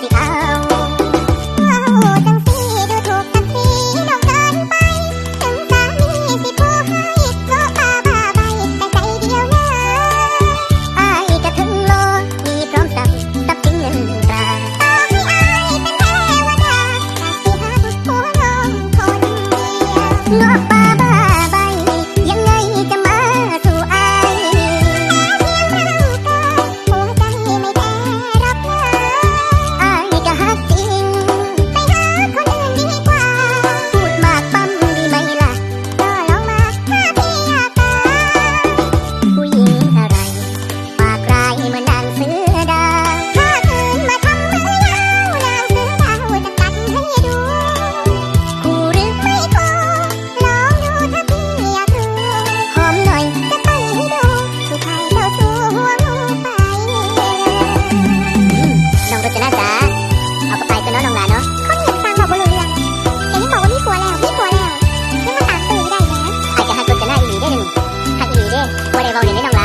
สิเอาเอาจังสีดูถูกกันสีน้องเกิไป ถึงสามีสิผู้ให้ก็ปาบ้าใบไปใจเดียวเลยอายกะถึงโลมีพร้อมสับตับติ้งเงินตาต่อให้อายเป็นเทวดาแต่สิหาผู้น้องคนเดียว vào để lấy lòng